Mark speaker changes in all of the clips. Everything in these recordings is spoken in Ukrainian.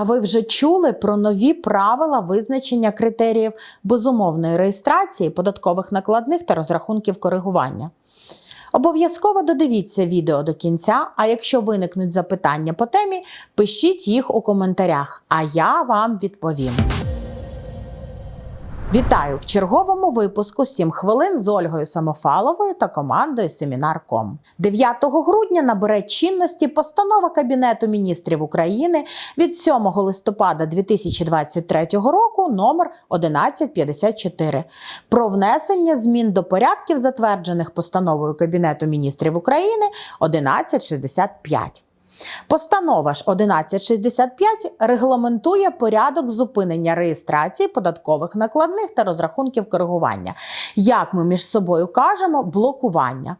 Speaker 1: А ви вже чули про нові правила визначення критеріїв безумовної реєстрації податкових накладних та розрахунків коригування? Обов'язково додивіться відео до кінця, а якщо виникнуть запитання по темі, пишіть їх у коментарях, а я вам відповім. Вітаю в черговому випуску «7 хвилин з Ольгою Самофаловою та командою Семінар.ком. 9 грудня набере чинності постанова Кабінету міністрів України від 7 листопада 2023 року номер 1154 про внесення змін до порядків, затверджених постановою Кабінету міністрів України 1165. Постанова ж 1165 регламентує порядок зупинення реєстрації податкових накладних та розрахунків коригування, як ми між собою кажемо, блокування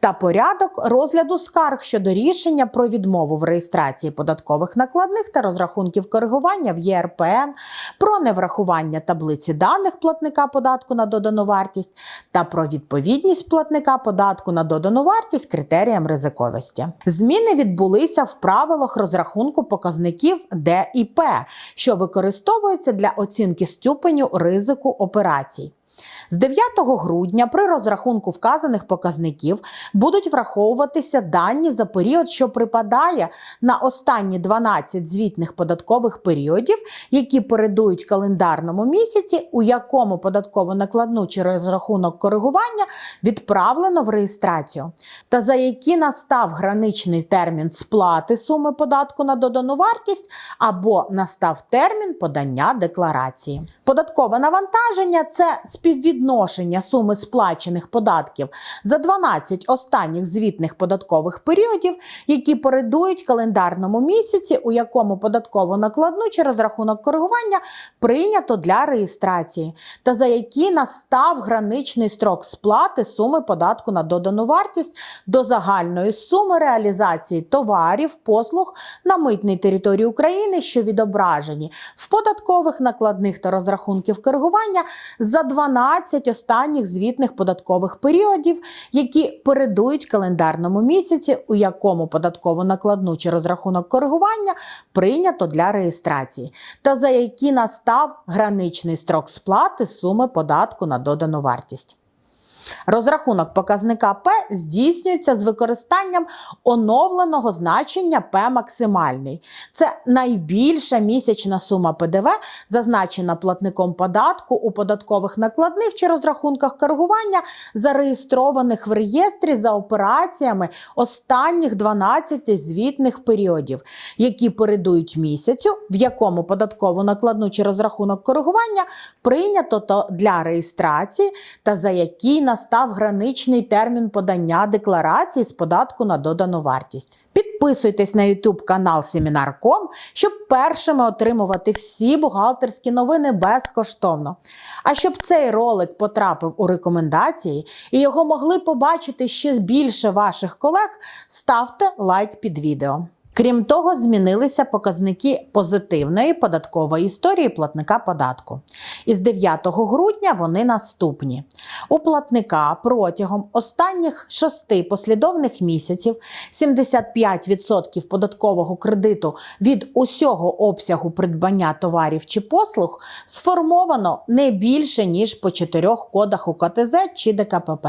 Speaker 1: та порядок розгляду скарг щодо рішення про відмову в реєстрації податкових накладних та розрахунків коригування в ЄРПН, про неврахування таблиці даних платника податку на додану вартість та про відповідність платника податку на додану вартість критеріям ризиковості. Зміни відбулися в правилах розрахунку показників Д і П, що використовуються для оцінки ступеню ризику операцій. З 9 грудня при розрахунку вказаних показників будуть враховуватися дані за період, що припадає на останні 12 звітних податкових періодів, які передують календарному місяці, у якому податкову накладну чи розрахунок коригування відправлено в реєстрацію, та за які настав граничний термін сплати суми податку на додану вартість або настав термін подання декларації. Податкове навантаження це співвідношення суми сплачених податків за 12 останніх звітних податкових періодів, які передують календарному місяці, у якому податкову накладну чи розрахунок коригування прийнято для реєстрації, та за які настав граничний строк сплати суми податку на додану вартість до загальної суми реалізації товарів, послуг на митній території України, що відображені в податкових накладних та розрахунків коригування за 12 останніх звітних податкових періодів, які передують календарному місяці, у якому податкову накладну чи розрахунок коригування прийнято для реєстрації, та за які настав граничний строк сплати суми податку на додану вартість. Розрахунок показника П здійснюється з використанням оновленого значення П максимальний. Це найбільша місячна сума ПДВ, зазначена платником податку у податкових накладних чи розрахунках коригування, зареєстрованих в реєстрі за операціями останніх 12 звітних періодів, які передують місяцю, в якому податкову накладну чи розрахунок коригування прийнято для реєстрації та за який настав граничний термін подання декларації з податку на додану вартість. Підписуйтесь на YouTube канал Семінар.ком, щоб першими отримувати всі бухгалтерські новини безкоштовно. А щоб цей ролик потрапив у рекомендації і його могли побачити ще більше ваших колег, ставте лайк під відео. Крім того, змінилися показники позитивної податкової історії платника податку. Із 9 грудня вони наступні. У платника протягом останніх шести послідовних місяців 75% податкового кредиту від усього обсягу придбання товарів чи послуг сформовано не більше ніж по чотирьох кодах УКТЗ чи ДКПП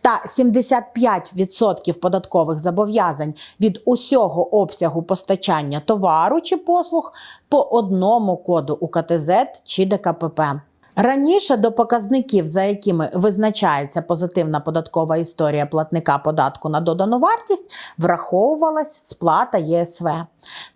Speaker 1: та 75% податкових зобов'язань від усього обсягу постачання товару чи послуг по одному коду УКТЗ чи ДКПП. Раніше до показників, за якими визначається позитивна податкова історія платника податку на додану вартість, враховувалась сплата ЄСВ.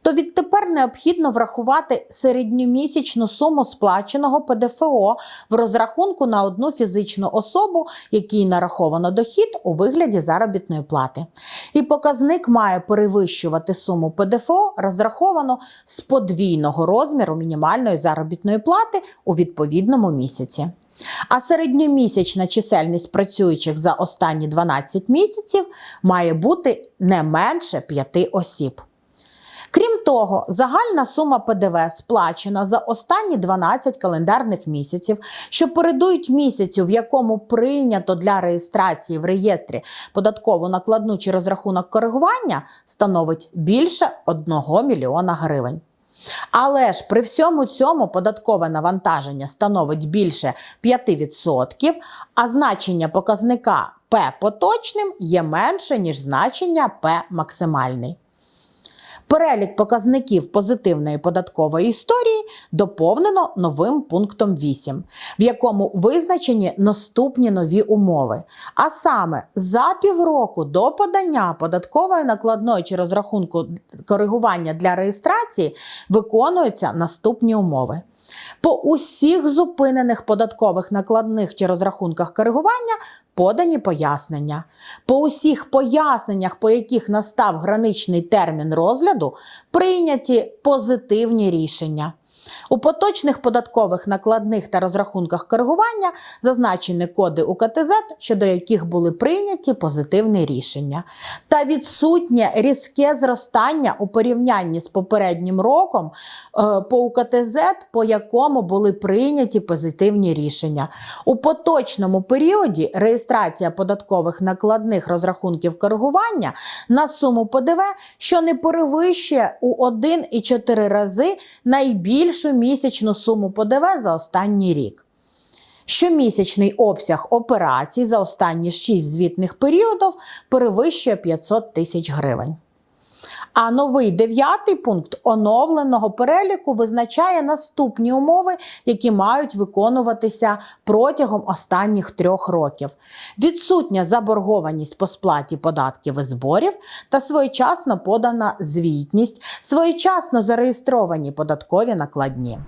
Speaker 1: То відтепер необхідно врахувати середньомісячну суму сплаченого ПДФО в розрахунку на одну фізичну особу, якій нараховано дохід у вигляді заробітної плати. І показник має перевищувати суму ПДФО, розраховану з подвійного розміру мінімальної заробітної плати у відповідному місяці. А середньомісячна чисельність працюючих за останні 12 місяців має бути не менше 5 осіб. Крім того, загальна сума ПДВ сплачена за останні 12 календарних місяців, що передують місяцю, в якому прийнято для реєстрації в реєстрі податкову накладну чи розрахунок коригування, становить більше 1 мільйона гривень. Але ж при всьому цьому податкове навантаження становить більше 5%, а значення показника П поточним є менше, ніж значення П максимальний. Перелік показників позитивної податкової історії доповнено новим пунктом 8, в якому визначені наступні нові умови. А саме, за півроку до подання податкової накладної чи розрахунку коригування для реєстрації виконуються наступні умови. По усіх зупинених податкових накладних чи розрахунках коригування подані пояснення. По усіх поясненнях, по яких настав граничний термін розгляду, прийняті позитивні рішення. У поточних податкових накладних та розрахунках коригування зазначені коди УКТЗ, щодо яких були прийняті позитивні рішення, та відсутнє різке зростання у порівнянні з попереднім роком е, по УКТЗ, по якому були прийняті позитивні рішення. У поточному періоді реєстрація податкових накладних розрахунків коригування на суму ПДВ, що не перевищує у 1,4 рази найбільшу місячну суму ПДВ за останній рік. Щомісячний обсяг операцій за останні 6 звітних періодів перевищує 500 тисяч гривень. А новий дев'ятий пункт оновленого переліку визначає наступні умови, які мають виконуватися протягом останніх трьох років: відсутня заборгованість по сплаті податків і зборів та своєчасно подана звітність, своєчасно зареєстровані податкові накладні.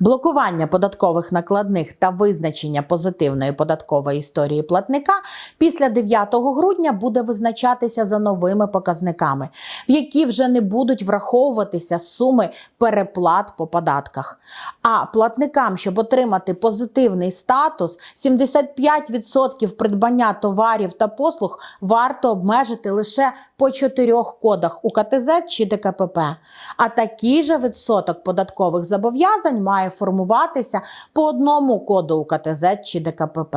Speaker 1: Блокування податкових накладних та визначення позитивної податкової історії платника після 9 грудня буде визначатися за новими показниками, в які вже не будуть враховуватися суми переплат по податках. А платникам, щоб отримати позитивний статус, 75% придбання товарів та послуг варто обмежити лише по чотирьох кодах УКТЗ чи ДКПП. А такий же відсоток податкових зобов'язань має формуватися по одному коду УКТЗ чи ДКПП.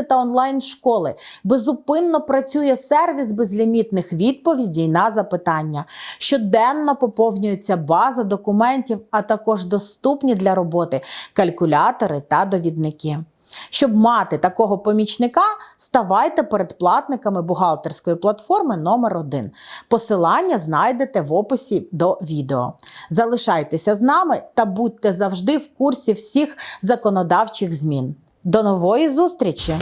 Speaker 1: курси та онлайн-школи. Безупинно працює сервіс безлімітних відповідей на запитання. Щоденно поповнюється база документів, а також доступні для роботи калькулятори та довідники. Щоб мати такого помічника, ставайте передплатниками бухгалтерської платформи номер 1 Посилання знайдете в описі до відео. Залишайтеся з нами та будьте завжди в курсі всіх законодавчих змін. До нової зустрічі!